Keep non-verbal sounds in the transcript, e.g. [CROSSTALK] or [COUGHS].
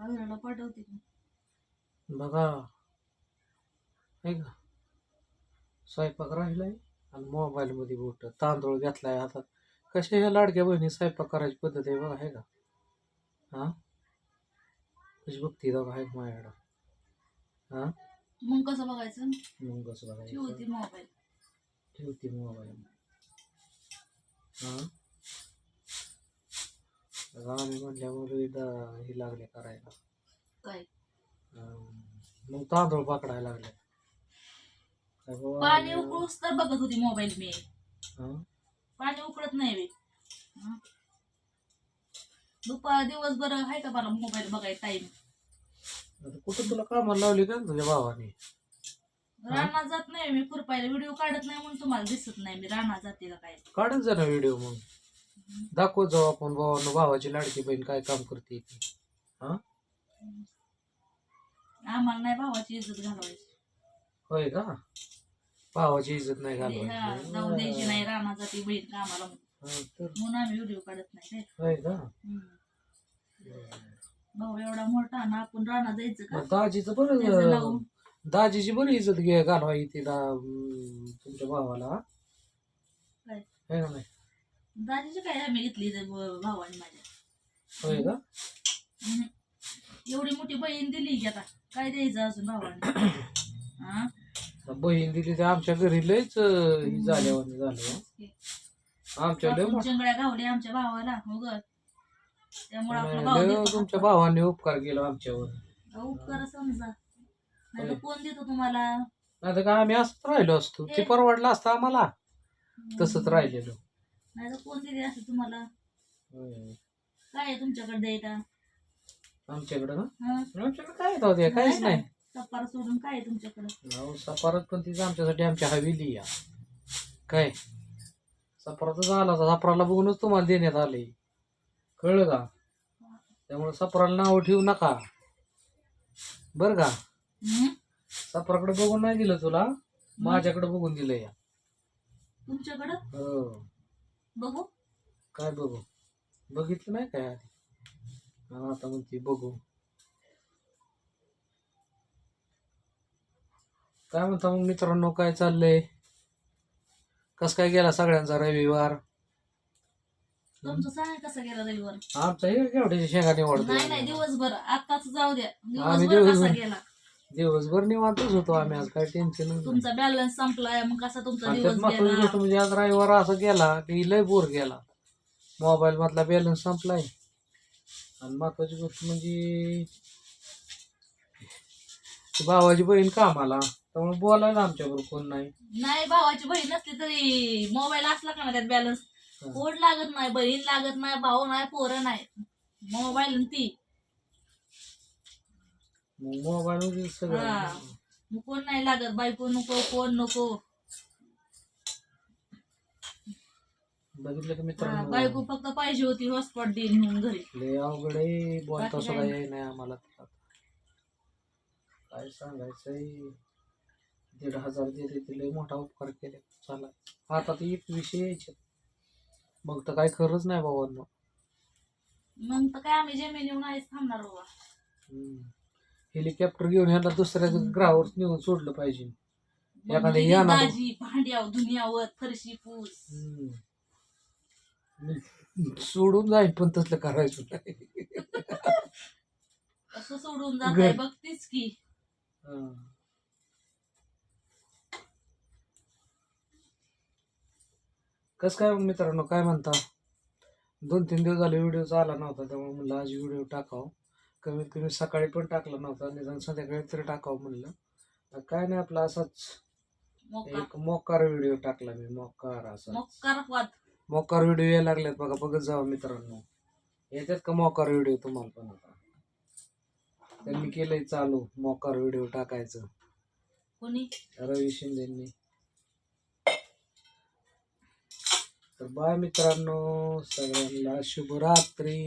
आग्र्याला पाठवते की. बघा. आहे का स्वयंपाक राहिलाय आणि मोबाईल मध्ये बोट तांदूळ घेतलाय हातात कशा ह्या लाडक्या बहिणी स्वयंपाक करायची पद्धत आहे बघा आहे का? हा? कशी बघती बघा आहे माझ्याकडं? हा? मग कसं बघायचं? मग कसं बघायचं? ठेवते मोबाईल ठेवते मोबाईल हा? म्हटल्यामुळे दा- हे लागले करायला. काय? अं, मग तांदूळ पकडायला लागले. काय बाबा, पाणी उकळूस तर बघत होती मोबाईल मी. हा? पाणी उकळत नाही हं? दुपार दिवसभर आहे का मला मोबाईल बघायचा टाइम आता कुठं तुला कामाला लावली का तुझ्या भावाने? रानात जात नाही मी खुरपायला व्हिडिओ काढत नाही म्हणून तुम्हाला दिसत नाही मी रानात जाते का काय? काढत जा ना व्हिडिओ मग. दाखवत जाऊ आपण भावानं भावाची लाडकी बहीण काय काम करते ती. हा? आम्हाला नाही भावाची इज्जत घालवायची. होय का? भावाची इज्जत नाही हा, घालवायची. जाऊ द्यायची नाही रानात जाते बहीण कामाला म्हणून हा, तर? म्हणून आम्ही व्हिडिओ काढत नाही रे. होय का? हम्म. भाऊ एवढा मोठा ना आपण रानात जायचं का? मग दाजीचं त्याचं बरं लावून. दाजीची बरी इज्जत घे घालवायची तिला अं, तुमच्या भावाला. हा? काय? है का नाही? दाजीची काय आम्ही घेतली ब- भावाने माझ्या. होय का? हम्म. एवढी मोठी बहीण दिली की आता काय द्यायचं अजून भावाने? [COUGHS] हा? बहीण दिली तर आमच्या घरी लयच अं, हे झाल्यावर झालं. हं. आमच्या लय मोठं- चिंगड्या गावल्या आमच्या भावाला त्यामुळे आपला भाऊ लय देतो तुमच्या भावाने उपकार केला आमच्यावर. अहो, उपकार समजा. नाही तर कोण देतो तुम्हाला? नाही तर काय आम्ही असंच राहिलो असतो. ते परवडलं असतं आम्हाला. तसंच राहिलेलो. नाही तर कोण दिले असं तुम्हाला. काय आहे तुमच्याकडे द्यायला आमच्याकडं ना हं? आमच्याकडे काय होते काहीच नाही सपार सोडून काय आहे तुमच्याकडे? अहो, पण तिचं आमच्यासाठी आमच्या हवेली या काय? सपारातच आला होता सपराला बघूनच तुम्हाला देण्यात आले कळलं का? त्यामुळे सपराला नाव ठेवू नका. बर का? हं? सपराकडे बघून नाही दिलं तुला? माझ्याकडे बघून दिलं या तुमच्याकडं? हो. बघू. काय बघू? बघितलं नाही काय आधी? आता म्हणते बघू. काय म्हणता मग मित्रांनो काय चाललंय? कस काय गेला सगळ्यांचा रविवार? तुमचं सांग कसं गेला रविवार? आमचा हे केवढ्याची शेंगा निवडतो नाही नाही दिवसभर. आताच जाऊ द्या. दिवसभर दिवसभर- कसा गेला? दिवसभर निवांतच होतो आम्ही आज काय टेन्शन तुमचा बॅलन्स संपलाय मग कसा तुमचा दिवस महत्वाची गेला? गोष्ट म्हणजे आज रविवार असं गेला की लय बोर गेला. मोबाईल मधला बॅलन्स संपलाय. आणि महत्वाची गोष्ट म्हणजे ती भावाची बहीण कामाला त्यामुळे बोलायला आमच्याबरोबर कोण नाही. नाही भावाची बहीण नसली तरी मोबाईल असला का ना त्यात बॅलन्स. कोड लागत नाही बहीण लागत नाही भाऊ नाही पोरं नाही. मोबाईल आणि ती. मोबाईल हा. सगळं मग कोण नाही लागत. बायको नको कोण नको. बघितलं की हा, मित्रांनो? बायको फक्त पाहिजे होती हॉटस्पॉट दे नेऊन घरी. लय अवघड आहे. बोलता बाकी सुद्धा येई नाही आम्हाला तर. आता. काय सांगायचंय? दीड हजार दिले ते लय मोठा उपकार केले. चला. आता ते एक विषय यायचे. मग तर काय खरंच नाही बाबांनो मग तर काय आम्ही जमिनी नाहीच थांबणार बाबा. हेलिकॉप्टर घेऊन ह्याला दुसऱ्या ग्रावर नेऊन सोडलं पाहिजे. फरशी पूस. हम्म. सोडून जाईल पण तसलं करायचं नाही. [LAUGHS] असं सोडून जात आहे घर- बघतीच की. हा. कस काय मग मित्रांनो काय म्हणता? दोन तीन दिवस झाले व्हिडिओ आला नव्हता त्यामुळे म्हणलं आज व्हिडिओ टाकावं. कमीत कमी सकाळी पण टाकला नव्हता निदान संध्याकाळी तरी टाकावं म्हणलं. काय नाही आपला असाच एक मोकार व्हिडिओ टाकला मी मोकार असा मोकार व्हिडिओ यायला लागलेत बघा बघत जावा मित्रांनो. येतात का मोकार व्हिडिओ तुम्हाला पण आता? त्यांनी केलंय चालू मोकार व्हिडिओ टाकायचं. रवी शिंदेनी. तर बाय मित्रांनो सगळ्यांना शुभरात्री.